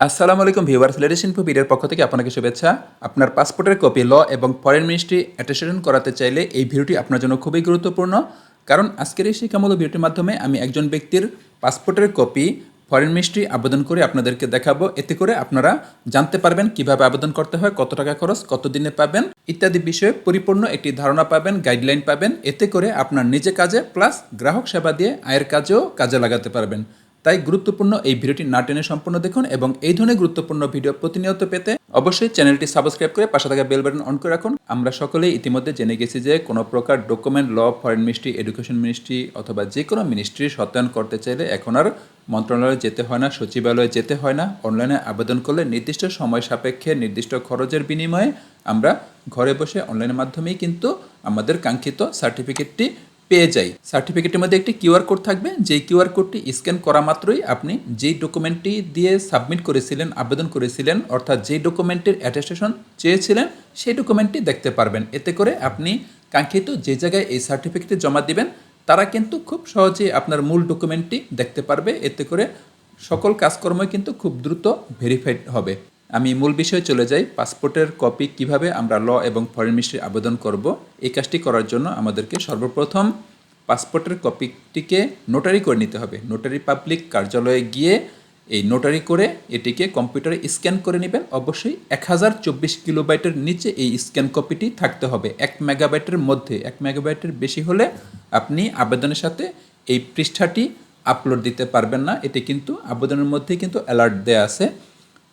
আসসালামু আলাইকুম viewers, ladies info ভিডিওর পক্ষ থেকে আপনাকে শুভেচ্ছা। আপনার পাসপোর্টের কপি ল এবং ফরেন মিনিস্ট্রি অ্যাটেস্টেশন করাতে চাইলে এই ভিডিওটি আপনার জন্য খুবই গুরুত্বপূর্ণ। কারণ আজকের এই শিক্ষামূলক ভিডিওটির মাধ্যমে আমি একজন ব্যক্তির পাসপোর্টের কপি, ফরেন মিনিস্ট্রি আবেদন করে আপনাদেরকে দেখাবো। এতে করে আপনারা জানতে পারবেন কীভাবে আবেদন করতে হয়, কত টাকা খরচ, কত দিনে পাবেন ইত্যাদি বিষয়ে পরিপূর্ণ একটি ধারণা পাবেন, গাইডলাইন পাবেন। এতে করে আপনার নিজে কাজে প্লাস গ্রাহক সেবা দিয়ে আয়ের কাজেও কাজে লাগাতে পারবেন। তাই গুরুত্বপূর্ণ এই ভিডিওটি না টেনে সম্পূর্ণ দেখুন এবং এই ধরনের গুরুত্বপূর্ণ ভিডিও প্রতিনিয়ত পেতে অবশ্যই চ্যানেলটি সাবস্ক্রাইব করে পাশে থাকা বেল বাটন অন করে রাখুন। আমরা সকলেই ইতিমধ্যে জেনে গেছি যে কোনো প্রকার document, law, foreign ministry, education ministry অথবা যে কোনো মিনিস্ট্রি সত্যায়ন করতে চাইলে এখন আর মন্ত্রণালয়ে যেতে হয় না, সচিবালয়ে যেতে হয় না। অনলাইনে আবেদন করলে নির্দিষ্ট সময় সাপেক্ষে নির্দিষ্ট খরচের বিনিময়ে আমরা ঘরে বসে অনলাইনের মাধ্যমেই কিন্তু আমাদের কাঙ্ক্ষিত সার্টিফিকেটটি পেয়ে যাই। সার্টিফিকেটের মধ্যে একটি কিউআর কোড থাকবে। যেই কিউআর কোডটি স্ক্যান করা মাত্রই আপনি যেই ডকুমেন্টটি দিয়ে সাবমিট করেছিলেন, আবেদন করেছিলেন, অর্থাৎ যেই ডকুমেন্টের অ্যাটেস্টেশন চেয়েছিলেন, সেই ডকুমেন্টটি দেখতে পারবেন। এতে করে আপনি কাঙ্ক্ষিত যে জায়গায় এই সার্টিফিকেটটি জমা দিবেন, তারা কিন্তু খুব সহজেই আপনার মূল ডকুমেন্টটি দেখতে পারবে। এতে করে সকল কাজকর্মই কিন্তু খুব দ্রুত ভেরিফাইড হবে। আমি মূল বিষয়ে চলে যাই পাসপোর্টের কপি কীভাবে আমরা ল এবং ফরেন মিনিস্ট্রি আবেদন করব। এই কাজটি করার জন্য আমাদেরকে সর্বপ্রথম পাসপোর্টের কপিটিকে নোটারি করে নিতে হবে। নোটারি পাবলিক কার্যালয়ে গিয়ে এই নোটারি করে এটিকে কম্পিউটারে স্ক্যান করে নেবেন। অবশ্যই এক হাজার চব্বিশ কিলোবাইটের নিচে এই স্ক্যান কপিটি থাকতে হবে। এক মেগাবাইটের মধ্যে, এক মেগাবাইটের বেশি হলে আপনি আবেদনের সাথে এই পৃষ্ঠাটি আপলোড দিতে পারবেন না। এটি কিন্তু, আবেদনের মধ্যে কিন্তু অ্যালার্ট দেওয়া আছে।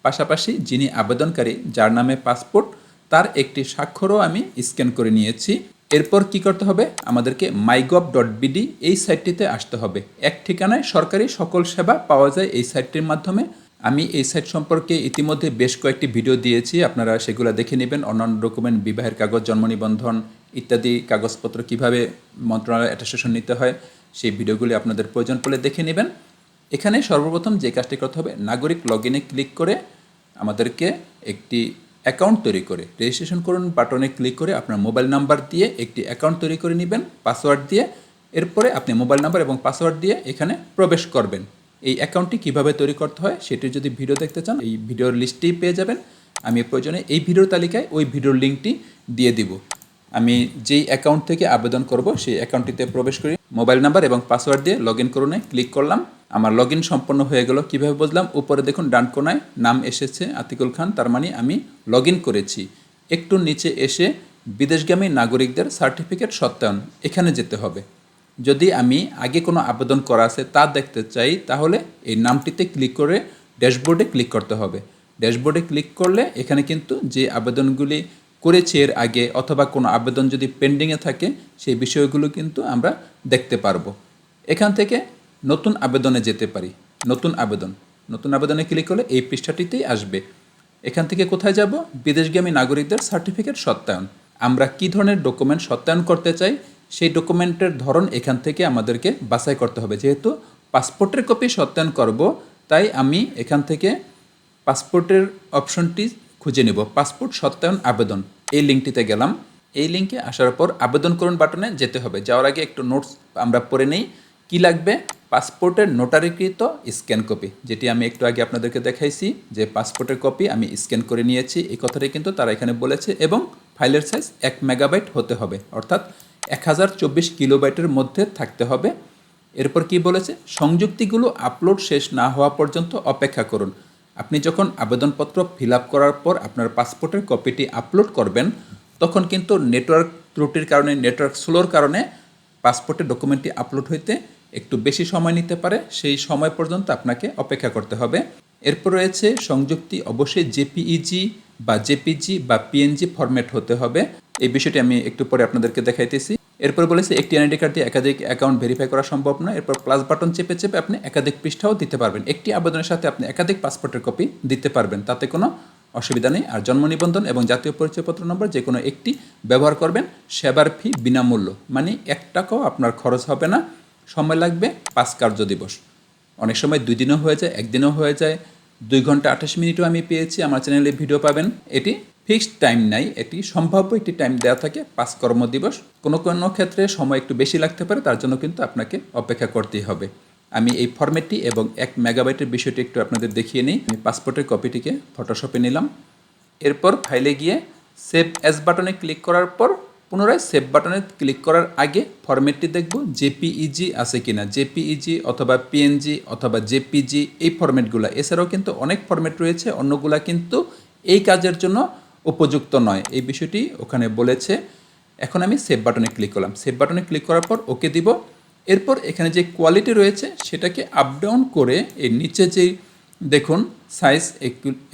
পাশাপাশি যিনি আবেদনকারী, যার নামে পাসপোর্ট, তার একটি স্বাক্ষরও আমি স্ক্যান করে নিয়েছি। এরপর কি করতে হবে? আমাদেরকে মাইগভ ডট বিডি এই সাইটটিতে আসতে হবে। এক ঠিকানায় সরকারি সকল সেবা পাওয়া যায় এই সাইটটির মাধ্যমে। আমি এই সাইট সম্পর্কে ইতিমধ্যে বেশ কয়েকটি ভিডিও দিয়েছি। আপনারা সেগুলো দেখে নেবেন। অন্যান্য ডকুমেন্ট, বিবাহের কাগজ, জন্ম নিবন্ধন ইত্যাদি কাগজপত্র কীভাবে মন্ত্রণালয় অ্যাটাস্টেশন নিতে হয়, সেই ভিডিওগুলি আপনাদের প্রয়োজন পড়লে দেখে নেবেন। এখানে সর্বপ্রথম যে কাজটি করতে হবে, নাগরিক লগ ইনে ক্লিক করে আমাদেরকে একটি অ্যাকাউন্ট তৈরি করে। রেজিস্ট্রেশন করুন বাটনে ক্লিক করে আপনার মোবাইল নাম্বার দিয়ে একটি অ্যাকাউন্ট তৈরি করে নেবেন পাসওয়ার্ড দিয়ে। এরপরে আপনি মোবাইল নাম্বার এবং পাসওয়ার্ড দিয়ে এখানে প্রবেশ করবেন। এই অ্যাকাউন্টটি কীভাবে তৈরি করতে হয় সেটি যদি ভিডিও দেখতে চান, এই ভিডিওর লিস্টটি পেয়ে যাবেন। আমি প্রয়োজনে এই ভিডিওর তালিকায় ওই ভিডিওর লিঙ্কটি দিয়ে দিব। আমি যেই অ্যাকাউন্ট থেকে আবেদন করব, সেই অ্যাকাউন্টটিতে প্রবেশ করি। মোবাইল নাম্বার এবং পাসওয়ার্ড দিয়ে লগ ইন করুনে ক্লিক করলাম। আমার লগ সম্পন্ন হয়ে গেল। কীভাবে বুঝলাম? উপরে দেখুন, ডান কোনায় নাম এসেছে আতিকুল খান, তার মানে আমি লগ করেছি। একটু নিচে এসে বিদেশগামী নাগরিকদের সার্টিফিকেট সত্যায়ন, এখানে যেতে হবে। যদি আমি আগে কোনো আবেদন করা আছে তা দেখতে চাই, তাহলে এই নামটিতে ক্লিক করে ড্যাশবোর্ডে ক্লিক করতে হবে। ড্যাশবোর্ডে ক্লিক করলে এখানে কিন্তু যে আবেদনগুলি করেছি এর আগে অথবা কোনো আবেদন যদি পেন্ডিংয়ে থাকে, সেই বিষয়গুলো কিন্তু আমরা দেখতে পারব। এখান থেকে নতুন আবেদনে যেতে পারি। নতুন আবেদন। নতুন আবেদনে ক্লিক করলে এই পৃষ্ঠাটিতেই আসবে। এখান থেকে কোথায় যাব? বিদেশগামী নাগরিকদের সার্টিফিকেট সত্যায়ন। আমরা কি ধরনের ডকুমেন্ট সত্যায়ন করতে চাই? সেই ডকুমেন্টের ধরন এখান থেকে আমাদেরকে বাছাই করতে হবে। যেহেতু পাসপোর্টের কপি সত্যায়ন করব, তাই আমি এখান থেকে পাসপোর্টের অপশনটি খুঁজে নেব। পাসপোর্ট সত্যায়ন আবেদন। এই লিঙ্কটিতে গেলাম। এই লিঙ্কে আসার পর আবেদন করুন বাটনে যেতে হবে। যাওয়ার আগে একটু নোটস আমরা পড়ে নেই। কি লাগবে? পাসপোর্টের নোটারিকৃত স্ক্যান কপি, যেটি আমি একটু আগে আপনাদেরকে দেখাইছি, যে পাসপোর্টের কপি আমি স্ক্যান করে নিয়েছি, এই কথাটাই কিন্তু তারা এখানে বলেছে, এবং ফাইলের সাইজ এক মেগাবাইট হতে হবে, অর্থাৎ এক হাজার চব্বিশ কিলোবাইটের মধ্যে থাকতে হবে। এরপর কি বলেছে? সংযুক্তিগুলো আপলোড শেষ না হওয়া পর্যন্ত অপেক্ষা করুন। আপনি যখন আবেদনপত্র ফিল আপ করার পর আপনার পাসপোর্টের কপিটি আপলোড করবেন, তখন কিন্তু নেটওয়ার্ক ত্রুটির কারণে, নেটওয়ার্ক স্লোর কারণে পাসপোর্টের ডকুমেন্টটি আপলোড হইতে একটু বেশি সময় নিতে পারে, সেই সময় পর্যন্ত আপনাকে অপেক্ষা করতে হবে। এরপর রয়েছে সংযুক্তি অবশ্যই জেপিইজি বা জেপিজি বা পিএনজি ফরম্যাট হতে হবে। এই বিষয়টি আমি একটু পরে আপনাদেরকে দেখাইতেছি। এরপর বলেছে, একটি এনআইডি কার্ড দিয়ে একাধিক অ্যাকাউন্ট ভেরিফাই করা সম্ভব নয়। এরপর প্লাস বাটন চেপে চেপে আপনি একাধিক পৃষ্ঠাও দিতে পারবেন। একটি আবেদনের সাথে আপনি একাধিক পাসপোর্টের কপি দিতে পারবেন। তাতে কোনো অসুবিধা নেই। আর জন্ম নিবন্ধন এবং জাতীয় পরিচয়পত্র নম্বর যে কোনো একটি ব্যবহার করবেন। সেবার ফি বিনামূল্য। মানে এক টাকাও আপনার খরচ হবে না। সময় লাগবে? পাঁচ কার্য দিবস। অনেক সময় দুই দিনও হয়ে যায় একদিনও হয়ে যায়। দুই ঘণ্টা আঠাশ মিনিটও আমি পেয়েছি, আমার চ্যানেলে ভিডিও পাবেন। এটি ফিক্সড টাইম নাই, এটি সম্ভাব্য একটি টাইম দেওয়া থাকে, পাঁচ কর্মদিবস কোনো কোনো ক্ষেত্রে সময় একটু বেশি লাগতে পারে, তার জন্য কিন্তু আপনাকে অপেক্ষা করতেই হবে। আমি এই ফরম্যাটটি এবং এক মেগাবাইটের বিষয়টি একটু আপনাদের দেখিয়ে নিই। আমি পাসপোর্টের কপিটিকে ফটোশপে নিলাম। এরপর ফাইলে গিয়ে সেভ অ্যাজ বাটনে ক্লিক করার পর পুনরায় সেভ বাটনে ক্লিক করার আগে ফরম্যাটটি দেখব জেপিইজি আছে কিনা। জেপিইজি অথবা পিএনজি অথবা জেপিজি এই ফরম্যাটগুলো এছাড়াও কিন্তু অনেক ফরম্যাট রয়েছে, অন্যগুলা কিন্তু এই কাজের জন্য উপযুক্ত নয়। এই বিষয়টি ওখানে বলেছে। এখন আমি সেভ বাটনে ক্লিক করলাম। সেভ বাটনে ক্লিক করার পর ওকে দিব। এরপর এখানে যে কোয়ালিটি রয়েছে, সেটাকে আপ ডাউন করে এর নিচে যেই দেখুন সাইজ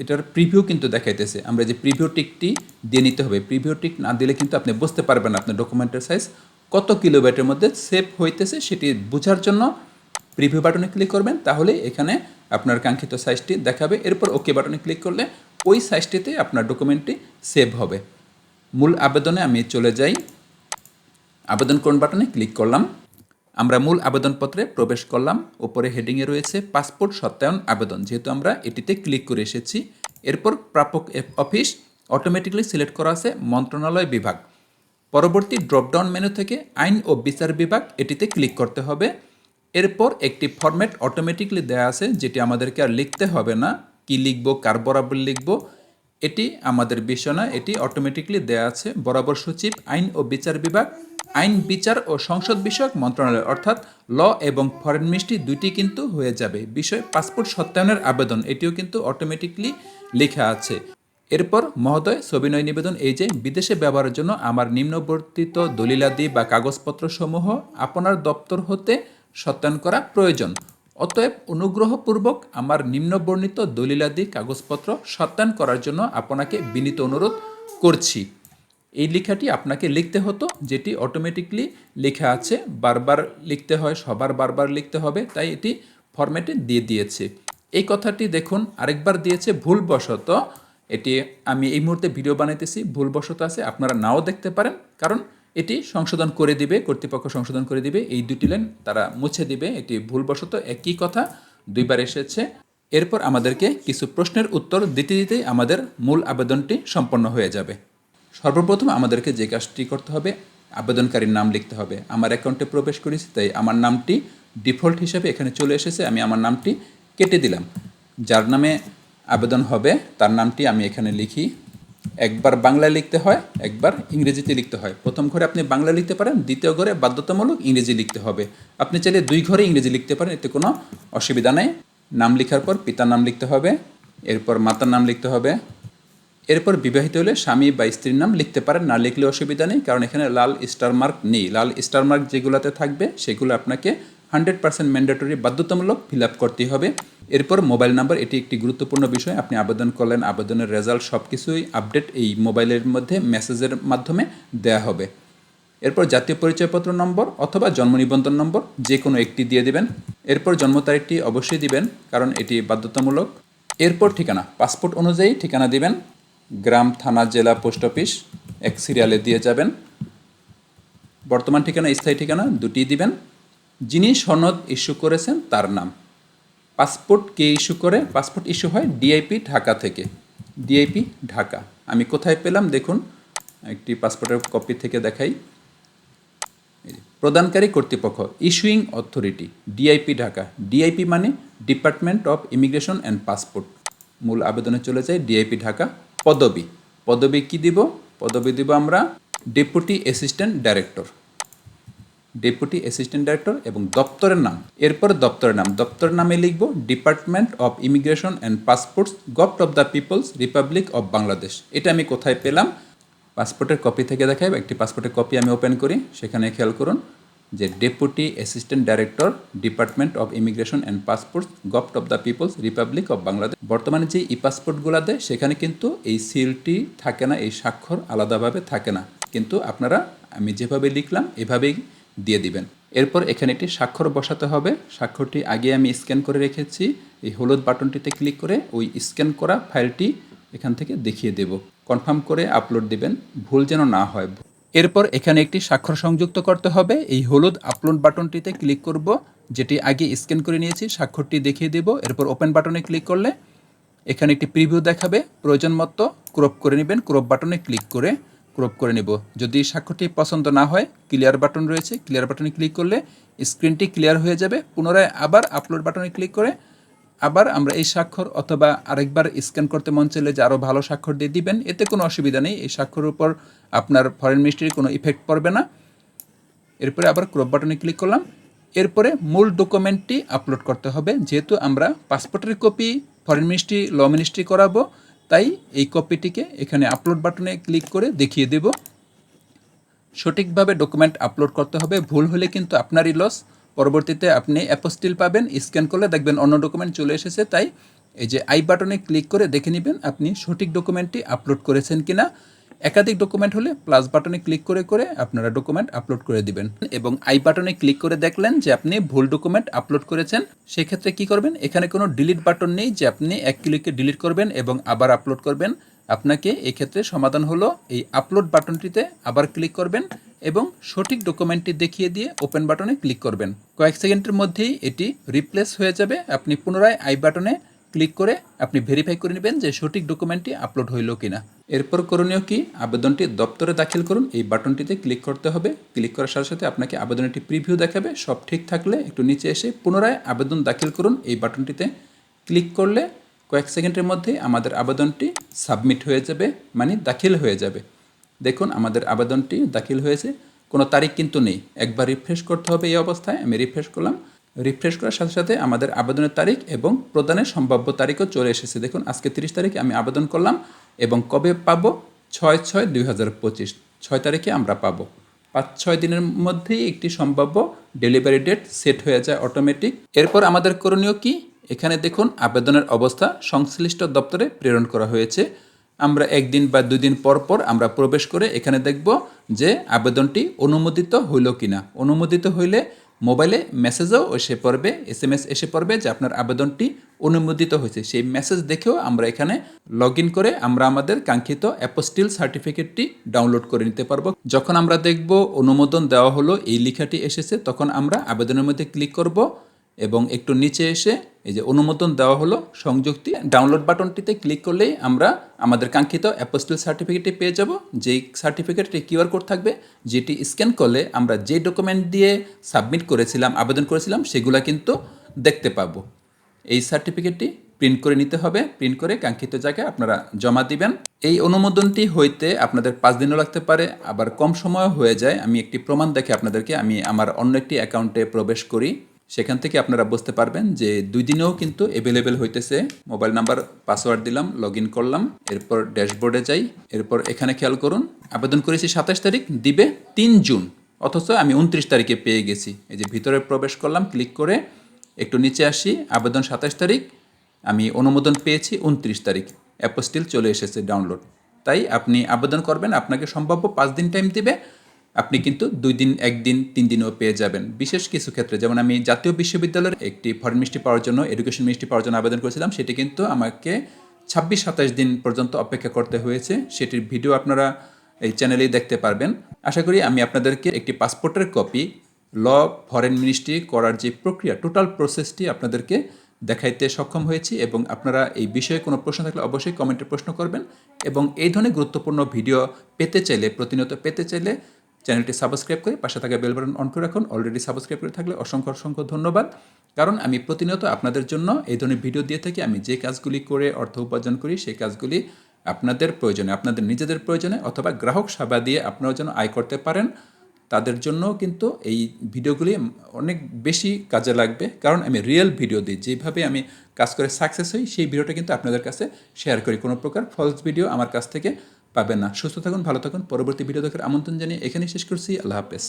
এটার প্রিভিউ কিন্তু দেখাইতেছে। আমরা যে প্রিভিউ টিকটি দিয়ে নিতে হবে প্রিভিউ টিক না দিলে কিন্তু আপনি বুঝতে পারবেন আপনার ডকুমেন্টের সাইজ কত কিলোবাইটের মধ্যে সেভ হইতেছে, সেটি বোঝার জন্য প্রিভিউ বাটনে ক্লিক করবেন, তাহলে এখানে আপনার কাঙ্ক্ষিত সাইজটি দেখাবে। এরপর ওকে বাটনে ক্লিক করলে ওই সাইজটিতে আপনার ডকুমেন্টটি সেভ হবে। মূল আবেদনে আমি চলে যাই। আবেদন করুন বাটনে ক্লিক করলাম। আমরা মূল আবেদনপত্রে প্রবেশ করলাম। ওপরে হেডিংয়ে রয়েছে পাসপোর্ট সত্যায়ন আবেদন। যেহেতু আমরা এটিতে ক্লিক করে এসেছি, এরপর প্রাপক অফিস অটোমেটিক্যালি সিলেক্ট করা আছে মন্ত্রণালয় বিভাগ। পরবর্তী ড্রপডাউন মেনু থেকে আইন ও বিচার বিভাগ এটিতে ক্লিক করতে হবে। এরপর একটি ফরম্যাট অটোমেটিকলি দেয়া আছে, যেটি আমাদেরকে আর লিখতে হবে না। কি লিখব, কার বরাবর লিখব, এটি আমাদের বিষয় না এটি অটোমেটিকলি দেয়া আছে। বরাবর সচিব, আইন ও বিচার বিভাগ আইন, বিচার ও সংসদ বিষয়ক মন্ত্রণালয়, অর্থাৎ ল এবং ফরেন মিনিস্ট্রি দুইটি কিন্তু হয়ে যাবে। বিষয় পাসপোর্ট সত্যায়নের আবেদন, এটিও কিন্তু অটোমেটিকলি লেখা আছে। এরপর মহোদয় সবিনয় নিবেদন, এই যে বিদেশে ব্যবহারের জন্য আমার নিম্নবর্তিত দলিলাদি বা কাগজপত্র সমূহ আপনার দপ্তর হতে সত্যায়ন করা প্রয়োজন। অতএব অনুগ্রহপূর্বক আমার নিম্নবর্ণিত দলিলাদি কাগজপত্র সত্যায়ন করার জন্য আপনাকে বিনীত অনুরোধ করছি। এই লেখাটি আপনাকে লিখতে হতো, যেটি অটোমেটিকলি লেখা আছে, বারবার লিখতে হয়, সবার বারবার লিখতে হবে, তাই এটি ফরম্যাটে দিয়ে দিয়েছে। এই কথাটি দেখুন, আরেকবার দিয়েছে, ভুলবশত। এটি আমি এই মুহূর্তে ভিডিও বানাইতেছি, ভুলবশত আছে, আপনারা নাও দেখতে পারেন, কারণ এটি সংশোধন করে দিবে, কর্তৃপক্ষ সংশোধন করে দিবে, এই দুটি লাইন তারা মুছে দিবে, এটি ভুলবশত, একই কথা, দুইবার এসেছে। এরপর আমাদেরকে কিছু প্রশ্নের উত্তর দিতে দিতেই আমাদের মূল আবেদনটি সম্পন্ন হয়ে যাবে। সর্বপ্রথম আমাদেরকে যে কাজটি করতে হবে, আবেদনকারীর নাম লিখতে হবে। আমার অ্যাকাউন্টে প্রবেশ করেছি, তাই আমার নামটি ডিফল্ট হিসেবে এখানে চলে এসেছে, আমি আমার নামটি কেটে দিলাম। যার নামে আবেদন হবে, তার নামটি আমি এখানে লিখি। একবার বাংলায় লিখতে হয়, একবার ইংরেজিতে লিখতে হয়। প্রথম ঘরে আপনি বাংলা লিখতে পারেন, দ্বিতীয় ঘরে বাধ্যতামূলক ইংরেজি লিখতে হবে। আপনি চাইলে দুই ঘরে ইংরেজি লিখতে পারেন, এতে কোনো অসুবিধা নেই। নাম লেখার পর পিতার নাম লিখতে হবে, এরপর মাতার নাম লিখতে হবে। এরপর বিবাহিত হলে স্বামী বা স্ত্রীর নাম লিখতে পারেন, না লিখলে অসুবিধা নেই, কারণ এখানে লাল স্টার মার্ক নেই। লাল স্টার মার্ক যেগুলোতে থাকবে, সেগুলো আপনাকে হান্ড্রেড পার্সেন্ট ম্যান্ডেটরি বাধ্যতামূলক ফিল আপ করতে হবে। এরপর মোবাইল নাম্বার, এটি একটি গুরুত্বপূর্ণ বিষয়, আপনি আবেদন করলেন, আবেদনের রেজাল্ট সব কিছুই আপডেট এই মোবাইলের মধ্যে মেসেজের মাধ্যমে দেয়া হবে। এরপর জাতীয় পরিচয়পত্র নম্বর অথবা জন্ম নিবন্ধন নম্বর যে কোনো একটি দিয়ে দিবেন। এরপর জন্ম তারিখটি অবশ্যই দিবেন, কারণ এটি বাধ্যতামূলক। এরপর ঠিকানা, পাসপোর্ট অনুযায়ী ঠিকানা দিবেন। গ্রাম, থানা, জেলা, পোস্ট অফিস, এক সিরিয়ালে দিয়ে যাবেন। বর্তমান ঠিকানা, স্থায়ী ঠিকানা দুটি দিবেন। যিনি সনদ ইস্যু করেছেন, তার নাম। পাসপোর্ট কে ইস্যু করে? পাসপোর্ট ইস্যু হয় ডিআইপি ঢাকা থেকে। ডিআইপি ঢাকা। আমি কোথায় পেলাম? দেখুন, একটি পাসপোর্টের কপি থেকে দেখাই। প্রদানকারী কর্তৃপক্ষ issuing authority DIP Dhaka. DIP মানে department of immigration and passport মূল আবেদনে চলে যায় ডিআইপি ঢাকা। পদবি। পদবি কি দিব? পদবি দিব আমরা deputy assistant director deputy assistant director এবং দপ্তরের নাম। এরপর দপ্তরের নাম। দপ্তরের নামে লিখব department of immigration and passports govt of the people's republic of Bangladesh এটা আমি কোথায় পেলাম? পাসপোর্টের কপি থেকে দেখাই। একটি পাসপোর্টের কপি আমি ওপেন করি। সেখানে খেয়াল করুন। যে deputy assistant director department of immigration and passports govt of the people's republic of Bangladesh বর্তমানে যে ই পাসপোর্টগুলো দেয়, সেখানে কিন্তু এই সিলটি থাকে না, এই স্বাক্ষর আলাদাভাবে থাকে না। কিন্তু আপনারা, আমি যেভাবে লিখলাম, এভাবেই দিয়ে দিবেন। এরপর এখানে একটি স্বাক্ষর বসাতে হবে। স্বাক্ষরটি আগে আমি স্ক্যান করে রেখেছি। এই হলুদ বাটনটিতে ক্লিক করে ওই স্ক্যান করা ফাইলটি এখান থেকে দেখিয়ে দেব। কনফার্ম করে আপলোড দিবেন। ভুল যেন না হয়। এরপর এখানে একটি স্বাক্ষর সংযুক্ত করতে হবে। এই হলুদ আপলোড বাটনটিতে ক্লিক করব। যেটি আগে স্ক্যান করে নিয়েছি, স্বাক্ষরটি দেখিয়ে দেব। এরপর ওপেন বাটনে ক্লিক করলে এখানে একটি প্রিভিউ দেখাবে। প্রয়োজন মতো ক্রপ করে নেবেন। ক্রপ বাটনে ক্লিক করে ক্রপ করে নেব। যদি স্বাক্ষরটি পছন্দ না হয়, ক্লিয়ার বাটন রয়েছে। ক্লিয়ার বাটনে ক্লিক করলে স্ক্রিনটি ক্লিয়ার হয়ে যাবে। পুনরায় আবার আপলোড বাটনে ক্লিক করে আবার আমরা এই স্বাক্ষর অথবা আরেকবার স্ক্যান করতে মন চাইলে যে আরও ভালো স্বাক্ষর দিয়ে দিবেন, এতে কোনো অসুবিধা নেই। এই স্বাক্ষরের উপর আপনার ফরেন মিনিস্ট্রির কোনো ইফেক্ট পড়বে না। এরপরে আবার ক্রপ বাটনে ক্লিক করলাম। এরপরে মূল ডকুমেন্টটি আপলোড করতে হবে। যেহেতু আমরা পাসপোর্টের copy foreign ministry law ministry করাবো, তাই এই কপিটিকে এখানে আপলোড বাটনে ক্লিক করে দেখিয়ে দেব। সঠিকভাবে ডকুমেন্ট আপলোড করতে হবে। ভুল হলে কিন্তু আপনারই লস পরবর্তীতে আপনি অ্যাপোস্টিল পাবেন স্ক্যান করলে দেখবেন অন্য ডকুমেন্ট চলে এসেছে। তাই এই যে আই বাটনে ক্লিক করে দেখে নেবেন আপনি সঠিক ডকুমেন্টটি আপলোড করেছেন কিনা। একাধিক ডকুমেন্ট হলে প্লাস বাটনে ক্লিক করে করে আপনারা ডকুমেন্ট আপলোড করে দিবেন। এবং আই বাটনে ক্লিক করে দেখলেন যে আপনি ভুল ডকুমেন্ট আপলোড করেছেন। সেক্ষেত্রে কি করবেন? এখানে কোনো ডিলিট বাটন নেই যে আপনি এক ক্লিকে ডিলিট করবেন এবং আবার আপলোড করবেন। আপনাকে এক্ষেত্রে সমাধান হলো এই আপলোড বাটনটিতে আবার ক্লিক করবেন। এবং সঠিক ডকুমেন্টটি দেখিয়ে দিয়ে ওপেন বাটনে ক্লিক করবেন। কয়েক সেকেন্ডের মধ্যেই এটি রিপ্লেস হয়ে যাবে। আপনি পুনরায় আই বাটনে ক্লিক করে আপনি ভেরিফাই করে নেবেন যে সঠিক ডকুমেন্টটি আপলোড হইল কিনা। এরপর করণীয় কি? আবেদনটি দপ্তরে দাখিল করুন। এই বাটনটিতে ক্লিক করতে হবে। ক্লিক করার সাথে সাথে আপনাকে আবেদনের একটি প্রিভিউ দেখাবে। সব ঠিক থাকলে একটু নিচে এসে পুনরায় আবেদন দাখিল করুন। এই বাটনটিতে ক্লিক করলে কয়েক সেকেন্ডের মধ্যেই আমাদের আবেদনটি সাবমিট হয়ে যাবে মানে দাখিল হয়ে যাবে। দেখুন, আমাদের আবেদনটি দাখিল হয়েছে। কোনো তারিখ কিন্তু নেই। একবার রিফ্রেশ করতে হবে এই অবস্থায়। আমি রিফ্রেশ করলাম। রিফ্রেশ করার সাথে সাথে আমাদের আবেদনের তারিখ এবং প্রদানের সম্ভাব্য তারিখও চলে এসেছে। দেখুন, আজকে তিরিশ তারিখে আমি আবেদন করলাম এবং কবে পাব? ছয় ছয় দুই হাজার পঁচিশ। ছয় তারিখে আমরা পাবো। পাঁচ ছয় দিনের মধ্যেই একটি সম্ভাব্য ডেলিভারি ডেট সেট হয়ে যায় অটোমেটিক এরপর আমাদের করণীয় কি? এখানে দেখুন, আবেদনের অবস্থা সংশ্লিষ্ট দপ্তরে প্রেরণ করা হয়েছে। আমরা একদিন বা দুই দিন পর পর আমরা প্রবেশ করে এখানে দেখব যে আবেদনটি অনুমোদিত হইল কিনা। অনুমোদিত হইলে মোবাইলে মেসেজও এসে পড়বে এস এম এস এসে পড়বে যে আপনার আবেদনটি অনুমোদিত হয়েছে। সেই মেসেজ দেখেও আমরা এখানে লগ করে আমরা আমাদের কাঙ্ক্ষিত অ্যাপোস্টিল সার্টিফিকেটটি ডাউনলোড করে নিতে পারব। যখন আমরা দেখব অনুমোদন দেওয়া হলো, এই লেখাটি এসেছে, তখন আমরা আবেদনের মধ্যে ক্লিক করব। এবং একটু নিচে এসে এই যে অনুমোদন দেওয়া হলো সংযুক্তি ডাউনলোড বাটনটিতে ক্লিক করলেই আমরা আমাদের কাঙ্ক্ষিত অ্যাপোস্টিল সার্টিফিকেটটি পেয়ে যাব। যেই সার্টিফিকেটটি কিউআর কোড থাকবে, যেটি স্ক্যান করলে আমরা যে ডকুমেন্ট দিয়ে সাবমিট করেছিলাম, আবেদন করেছিলাম, সেগুলা কিন্তু দেখতে পাবো। এই সার্টিফিকেটটি প্রিন্ট করে নিতে হবে। প্রিন্ট করে কাঙ্ক্ষিত জায়গায় আপনারা জমা দিবেন। এই অনুমোদনটি হইতে আপনাদের পাঁচ দিনও লাগতে পারে। আবার কম সময়ও হয়ে যায়। আমি একটি প্রমাণ দেখে আপনাদেরকে আমি আমার অন্য একটি অ্যাকাউন্টে প্রবেশ করি। সেখান থেকে আপনারা বুঝতে পারবেন যে দুই দিনেও কিন্তু অ্যাভেলেবেল হইতেছে। মোবাইল নাম্বার পাসওয়ার্ড দিলাম লগ ইন করলাম, এরপর ড্যাশবোর্ডে যাই, এরপর এখানে খেয়াল করুন, আবেদন করেছি সাতাশ তারিখ, দিবে তিন জুন, অথচ আমি উনত্রিশ তারিখে পেয়ে গেছি। এই যে ভিতরে প্রবেশ করলাম ক্লিক করে একটু নিচে আসি, আবেদন সাতাশ তারিখ, আমি অনুমোদন পেয়েছি উনত্রিশ তারিখ অ্যাপোস্টিল চলে এসেছে ডাউনলোড তাই আপনি আবেদন করবেন, আপনাকে সম্ভাব্য পাঁচ দিন টাইম দিবে আপনি কিন্তু দুই দিন একদিন তিন দিনও পেয়ে যাবেন। বিশেষ কিছু ক্ষেত্রে, যেমন আমি জাতীয় বিশ্ববিদ্যালয়ের একটি ফরেন মিষ্টি পাওয়ার জন্য এডুকেশন মিষ্টি পাওয়ার জন্য আবেদন করেছিলাম, সেটি কিন্তু আমাকে ছাব্বিশ, সাতাশ দিন পর্যন্ত অপেক্ষা করতে হয়েছে। সেটির ভিডিও আপনারা এই চ্যানেলেই দেখতে পারবেন। আশা করি আমি আপনাদেরকে একটি পাসপোর্টের কপি, ল, ফরেন মিনিস্ট্রি করার যে প্রক্রিয়া, টোটাল প্রসেসটি আপনাদেরকে দেখাইতে সক্ষম হয়েছি এবং আপনারা এই বিষয়ে কোনো প্রশ্ন থাকলে অবশ্যই কমেন্টে প্রশ্ন করবেন এবং এই ধরনের গুরুত্বপূর্ণ ভিডিও পেতে চাইলে, প্রতিনিয়ত পেতে চাইলে চ্যানেলটি সাবস্ক্রাইব করে পাশে থাকা বেল বাটন অন করে রাখুন। অলরেডি সাবস্ক্রাইব করে থাকলে অসংখ্য অসংখ্য ধন্যবাদ। কারণ আমি প্রতিনিয়ত আপনাদের জন্য এই ধরনের ভিডিও দিয়ে থাকি। আমি যে কাজগুলি করে, অর্থ উপার্জন করি, সেই কাজগুলি আপনাদের প্রয়োজনে, আপনাদের নিজেদের প্রয়োজনে অথবা গ্রাহক সেবা দিয়ে আপনারাও যেন আয় করতে পারেন, তাদের জন্য কিন্তু এই ভিডিওগুলি অনেক বেশি কাজে লাগবে। কারণ আমি রিয়েল ভিডিও দিই। যেভাবে আমি কাজ করে সাকসেস হই, সেই ভিডিওটা কিন্তু আপনাদের কাছে শেয়ার করি। কোনো প্রকার ফলস ভিডিও আমার কাছ থেকে পাবেন না। সুস্থ থাকুন, ভালো থাকুন। পরবর্তী ভিডিও দেখার আমন্ত্রণ জানিয়ে এখানেই শেষ করছি। আল্লাহ হাফেজ।